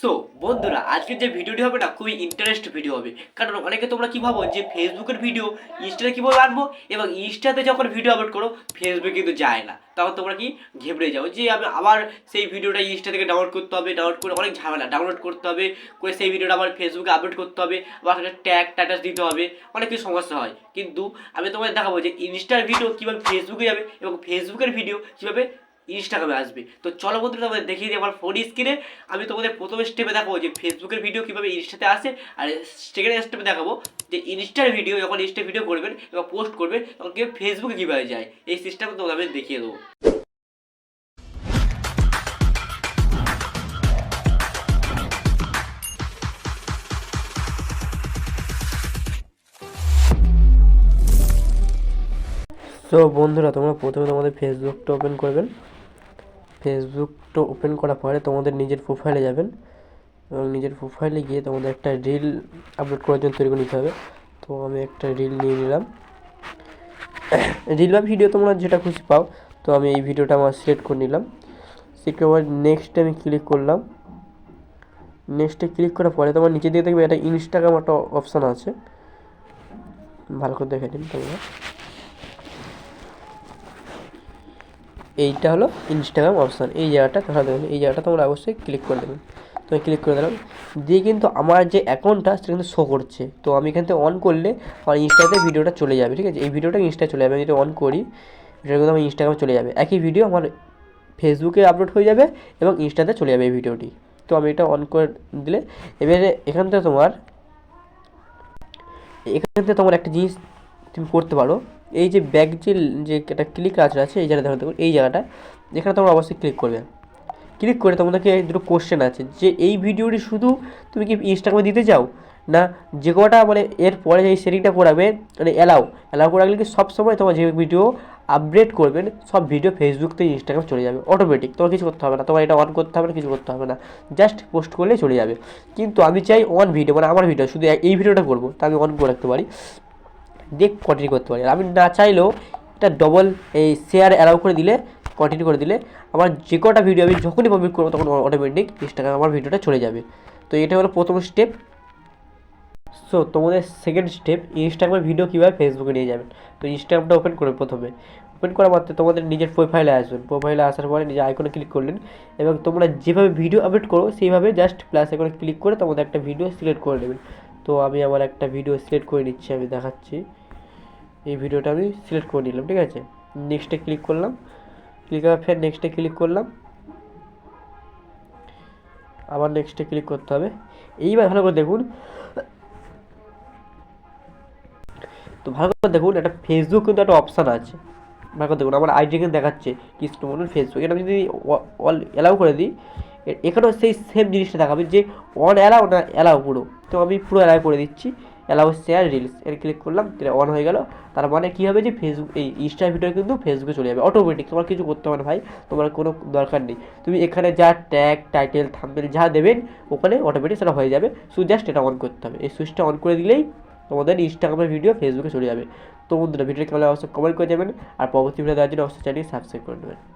So বন্ধুরা আজকের যে ভিডিওটি হবে না, খুবই ইন্টারেস্ট ভিডিও হবে। কারণ অনেকে তোমরা কি ভাবো যে ফেসবুকের ভিডিও ইনস্টাতে কীভাবে আনব এবং ইনস্টাতে যখন ভিডিও আপলোড করো ফেসবুকে কিন্তু যায় না। তখন তোমরা কি ঘেবড়ে যাও যে আমি আবার সেই ভিডিওটা ইনস্টা থেকে ডাউনলোড করতে হবে ডাউনলোড করে অনেক ঝামেলা ডাউনলোড করতে হবে, করে সেই ভিডিওটা আবার ফেসবুকে আপলোড করতে হবে, আবার সেটা ট্যাগ স্ট্যাটাস দিতে হবে, অনেক কিছু সমস্যা হয়। কিন্তু আমি তোমাদের দেখাবো যে ইনস্টার ভিডিও কীভাবে ফেসবুকে যাবে এবং ফেসবুকের ভিডিও কীভাবে ইনস্টাগ্রামে আসবে। তো চলো বন্ধুরা, তোমাদের দেখিয়ে দিই আমার ফোন স্ক্রিনে আমি তোমাদের প্রথম স্টেপে দেখাবো যে ফেসবুকের ভিডিও কীভাবে ইনস্টাতে আসে, আর সেকেন্ড স্টেপে দেখাবো যে ইনস্টার ভিডিও যখন ইনস্টা ভিডিও করবেন এবং পোস্ট করবেন, তখন কীভাবে ফেসবুকে কীভাবে যায়। এই সিস্টেম তোমাদের আমি দেখিয়ে দেবো। তো বন্ধুরা, তোমরা প্রথমে তোমাদের ফেসবুকটা ওপেন করবেন। ফেসবুকটা ওপেন করার পরে তোমাদের নিজের প্রোফাইলে যাবেন এবং নিজের প্রোফাইলে গিয়ে তোমাদের একটা রিল আপলোড করার জন্য তৈরি করে নিতে হবে। তো আমি একটা রিল নিয়ে নিলাম। রিল বা ভিডিও তোমরা যেটা খুশি পাও, তো আমি এই ভিডিওটা আমার সিলেক্ট করে নিলাম। সিলেক্ট করার নেক্সটে আমি ক্লিক করলাম। নেক্সটে ক্লিক করার পরে তোমার নিচে দিয়ে দেখবে একটা ইনস্টাগ্রাম একটা অপশান আছে। ভালো করে দেখে নিন তোমরা। এইটা হলো ইনস্টাগ্রাম অপশান এই জায়গাটা তোমরা দেবেন এই জায়গাটা তোমরা অবশ্যই ক্লিক করে দেবেন। তো ক্লিক করে দিলাম। দিয়ে কিন্তু আমার যে অ্যাকাউন্টটা সেটা কিন্তু শো করছে। তো আমি এখান থেকে অন করলে আমার ইনস্টাতে ভিডিওটা চলে যাবে, ঠিক আছে? এই ভিডিওটা ইনস্টায় চলে যাবে। আমি যদি অন করি এটা কিন্তু আমার ইনস্টাগ্রামে চলে যাবে। একই ভিডিও আমার ফেসবুকে আপলোড হয়ে যাবে এবং ইনস্টাতে চলে যাবে এই ভিডিওটি তো আমি এটা অন করে দিলে, এবারে এখান থেকে তোমার, এখান থেকে তোমার একটা জিনিস তুমি করতে পারো। এই যে ব্যাক যে যে একটা ক্লিক আছে আছে, এই জায়গাটা দেখো এই জায়গাটা, এখানে তোমরা অবশ্যই ক্লিক করবে। ক্লিক করে তোমাদেরকে দুটো কোশ্চেন আছে, যে এই ভিডিওটি শুধু তুমি কি ইনস্টাগ্রামে দিতে চাও? না, যে কটা মানে এর পরে এই সেটিংটা করাবে মানে অ্যালাউ অ্যালাউ করে রাখলে কি সবসময় তোমার যে ভিডিও আপডেট করবেন সব ভিডিও ফেসবুক থেকে ইনস্টাগ্রাম চলে যাবে অটোমেটিক তোমার কিছু করতে হবে না, তোমার এটা অন করতে হবে না, কিছু করতে হবে না জাস্ট পোস্ট করলেই চলে যাবে। কিন্তু আমি চাই অন ভিডিও মানে আমার ভিডিও শুধু এই ভিডিওটা করব, তা আমি অন করে রাখতে পারি। দিয়ে কন্টিনিউ করতে পারি। আমি না চাইলেও এটা ডবল এই শেয়ার অ্যালাউ করে দিলে কন্টিনিউ করে দিলে আমার যে কটা ভিডিও আমি যখনই পাবলিক করব তখন অটোমেটিক ইনস্টাগ্রাম আমার ভিডিওটা চলে যাবে। তো এটা হলো প্রথম স্টেপ সো তোমাদের সেকেন্ড স্টেপ ইনস্টাগ্রামের ভিডিও কীভাবে ফেসবুকে নিয়ে যাবেন? তো ইনস্টাগ্রামটা ওপেন করবে প্রথমে। ওপেন করা মাত্র তোমাদের নিজের প্রোফাইলে আসবেন প্রোফাইলে আসার পরে নিজের আইকনে ক্লিক করলেন এবং তোমরা যেভাবে ভিডিও আপলোড করো, সেইভাবে জাস্ট প্লাস আইকনে ক্লিক করে তোমাদের একটা ভিডিও সিলেক্ট করে নেবেন। তো আমি আমার একটা ভিডিও সিলেক্ট করে নিচ্ছি, আমি দেখাচ্ছি। এই ভিডিওটা আমি সিলেক্ট করে নিলাম, ঠিক আছে? নেক্সটে ক্লিক করলাম। ক্লিক করার ফের নেক্সটে ক্লিক করলাম। আবার নেক্সটে ক্লিক করতে হবে। এইবার ভালো করে দেখুন। তো ভালো করে দেখুন, একটা ফেসবুক কিন্তু একটা অপশান আছে। ভালো করে দেখুন, আমার আইডি কিন্তু দেখাচ্ছে কৃষ্ণমন্ডল ফেসবুক এটা আমি যদি অল অ্যালাউ করে দিই এখানেও সেই সেম জিনিসটা দেখাবে যে অন অ্যালাও না অ্যালাও পুরো। তো আমি পুরো অ্যালাউ করে দিচ্ছি। অ্যালাউ শেয়ার রিলস এর ক্লিক করলাম অন হয়ে গেল। তার মানে কী হবে যে ফেসবুক এই ইনস্টা ভিডিও কিন্তু ফেসবুকে চলে যাবে। অটোমেটিক তোমার কিছু করতে হবে না ভাই। তোমার কোনো দরকার নেই। তুমি এখানে যা ট্যাগ টাইটেল থাম্বনেল যা দেবেন, ওখানে অটোমেটিক সেটা হয়ে যাবে। শুধু জাস্ট এটা অন করতে হবে। এই সুইচটা অন করে দিলেই তোমাদের ইনস্টাগ্রামের ভিডিও ফেসবুকে চলে যাবে। তো বন্ধুরা ভিডিওটি কেমন অবশ্যই কমেন্ট করে যাবেন আর পরবর্তী ভিডিও দেওয়ার জন্য অবশ্যই চ্যানেল সাবস্ক্রাইব করে নেবেন।